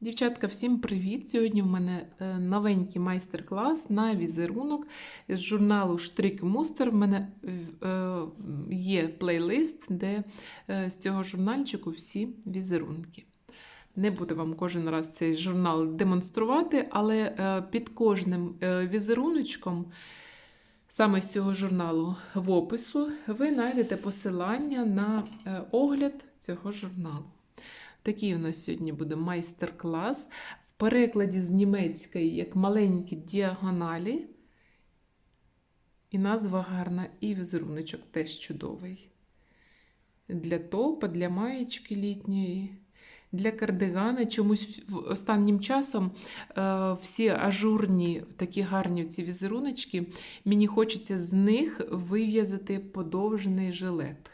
Дівчатка, всім привіт! Сьогодні в мене е, новенький майстер-клас на візерунок з журналу Штрик Мустер. В мене е, є плейлист, де е, з цього журнальчику всі візерунки. Не буду вам кожен раз цей журнал демонструвати, але під кожним візеруночком, саме з цього журналу в опису, ви знайдете посилання на огляд цього журналу. Такий у нас сьогодні буде майстер-клас в перекладі з німецької як маленькі діагоналі. І назва гарна, і візеруночок теж чудовий. Для топа, для маєчки літньої, для кардигана. Чомусь останнім часом е, всі ажурні, такі гарні ці візеруночки, мені хочеться з них вив'язати подовжений жилет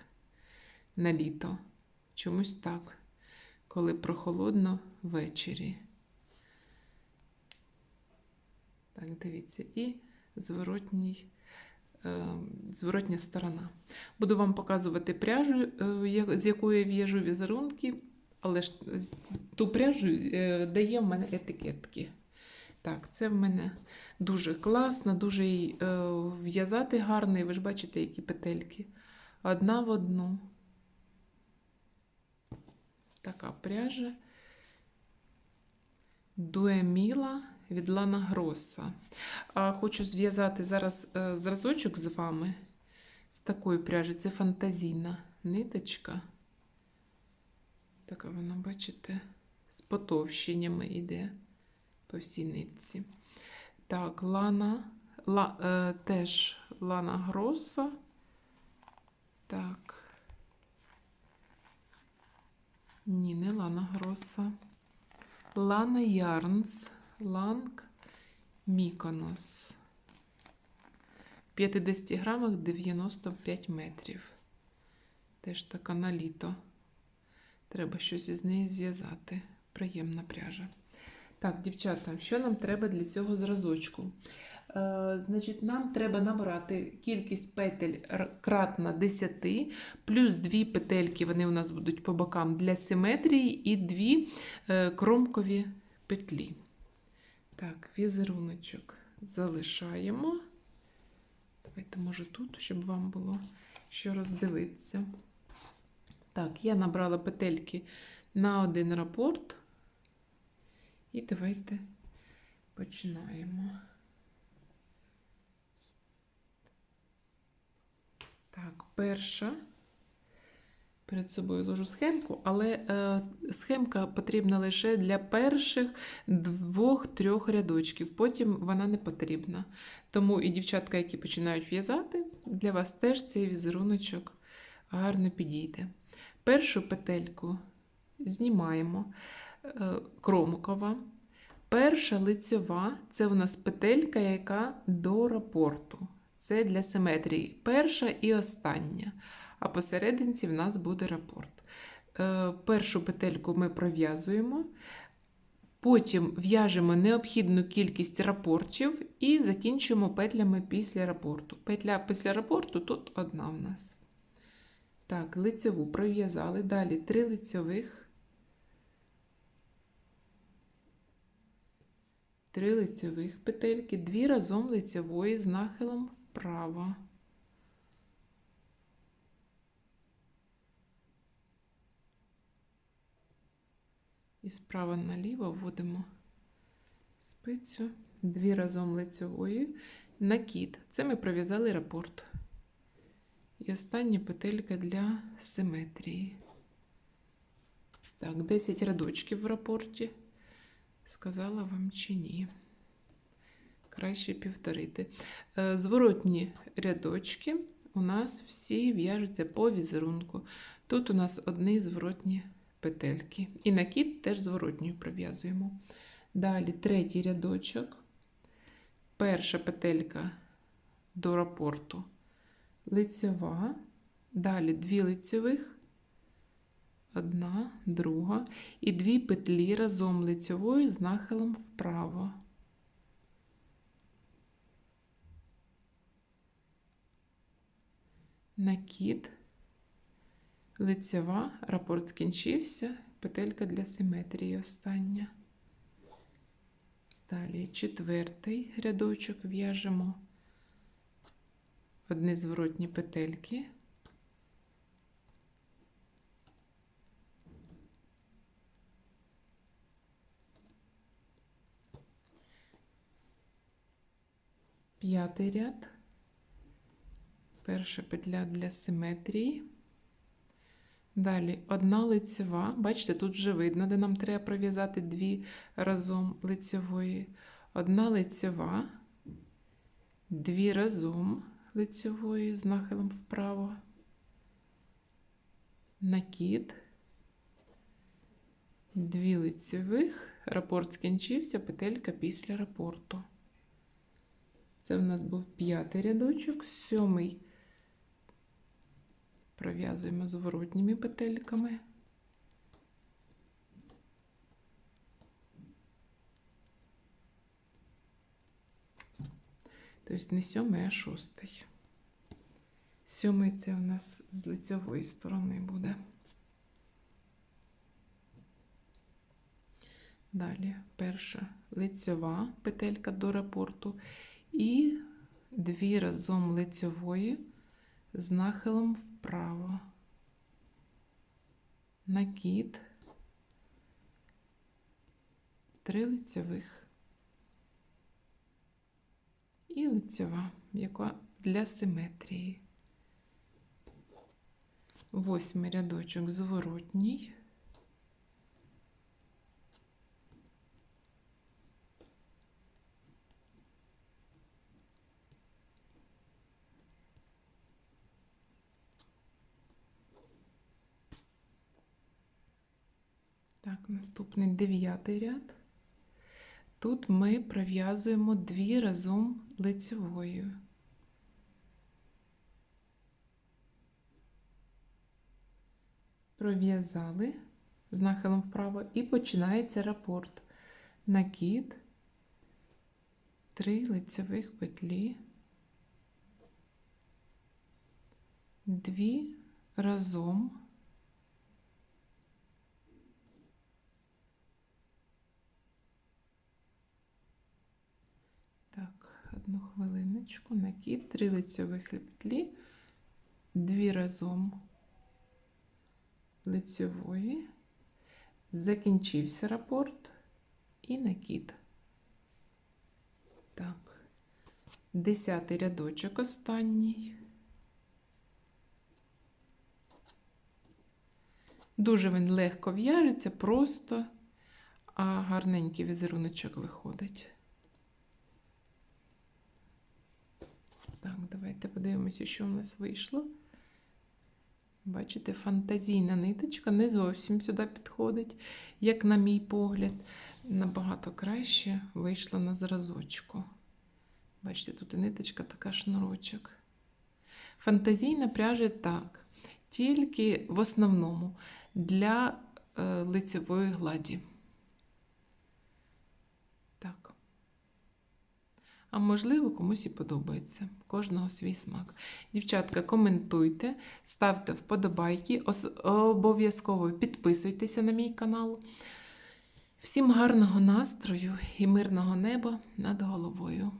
на літо. Чомусь так коли прохолодно ввечері. Так, дивіться, і зворотній, е, зворотня сторона. Буду вам показувати пряжу, е, з якої в'яжу візерунки, але ж ту пряжу е, дає в мене етикетки. Так, це в мене дуже класно, дуже в'язати гарний. Ви ж бачите, які петельки. Одна в одну така пряжа Дуеміла від Лана Гроса. Хочу зв'язати зараз е, зразочок з вами з такої пряжі. Це фантазійна ниточка. Така вона, бачите, з потовщеннями йде по всій нитці. Так, Лана, ла, е, теж Лана Гроса. Так. Ні, не Лана Гроса. Лана Ярнс, Ланг Міконос. В 50 грамах 95 метрів. Теж така на літо. Треба щось із неї зв'язати. Приємна пряжа. Так, дівчата, що нам треба для цього зразочку? Е, значить, Нам треба набрати кількість петель кратна 10, плюс 2 петельки, вони у нас будуть по бокам для симетрії, і 2 е, кромкові петлі. Так, візеруночок залишаємо. Давайте, може, тут, щоб вам було що роздивитися. Так, я набрала петельки на один рапорт. І давайте починаємо. Так, перша. Перед собою ложу схемку, але е, схемка потрібна лише для перших двох-трьох рядочків, потім вона не потрібна. Тому і дівчатка, які починають в'язати, для вас теж цей візеруночок гарно підійде. Першу петельку знімаємо е, кромкова. Перша лицьова це у нас петелька, яка до рапорту. Це для симетрії. Перша і остання. А посерединці в нас буде рапорт. Е, першу петельку ми пров'язуємо, потім в'яжемо необхідну кількість рапортів і закінчуємо петлями після рапорту. Петля після рапорту тут одна в нас. Так, лицеву пров'язали. Далі три лицьових, три лицьових петельки, дві разом лицевої з нахилом вправо. І справа наліво вводимо спицю, дві разом лицевої, накид. Це ми пров'язали рапорт. І остання петелька для симетрії. Так, 10 рядочків в рапорті. Сказала вам чи ні краще півторити. Е, зворотні рядочки у нас всі в'яжуться по візерунку. Тут у нас одні зворотні петельки. І накид теж зворотньою пров'язуємо. Далі третій рядочок. Перша петелька до рапорту лицьова. Далі дві лицьових, одна, друга, і дві петлі разом лицьовою з нахилом вправо. Накид, лицева, рапорт скінчився, петелька для симетрії остання. Далі четвертий рядочок в'яжемо одні зворотні петельки. П'ятий ряд. Перша петля для симетрії. Далі одна лицева. Бачите, тут вже видно, де нам треба пров'язати дві разом лицевої. Одна лицева, дві разом лицевої з нахилом вправо. Накид. Дві лицевих. Рапорт скінчився, петелька після рапорту. Це в нас був п'ятий рядочок, сьомий пров'язуємо зворотніми петельками. Тобто не сьомий, а шостий. Сьомий це у нас з лицевої сторони буде. Далі перша лицева петелька до рапорту і дві разом лицевої з нахилом вправо. Накид, три лицевих і лицева, яка для симетрії. Восьмий рядочок зворотній. Так, наступний дев'ятий ряд. Тут ми пров'язуємо дві разом лицевою. Пров'язали з нахилом вправо і починається рапорт. Накид, три лицевих петлі, дві разом. Одну хвилиночку, накид, три петлі, дві разом лицевої, закінчився рапорт і накид. Так, десятий рядочок останній. Дуже він легко в'яжеться, просто, а гарненький візеруночок виходить. Так, давайте подивимося, що в нас вийшло. Бачите, фантазійна ниточка не зовсім сюди підходить, як на мій погляд, набагато краще вийшла на зразочку. Бачите, тут і ниточка така шнурочок. Фантазійна пряжа так, тільки в основному для е, лицевої гладі. Так. А можливо, комусь і подобається. Кожного свій смак. Дівчатка, коментуйте, ставте вподобайки, обов'язково підписуйтеся на мій канал. Всім гарного настрою і мирного неба над головою.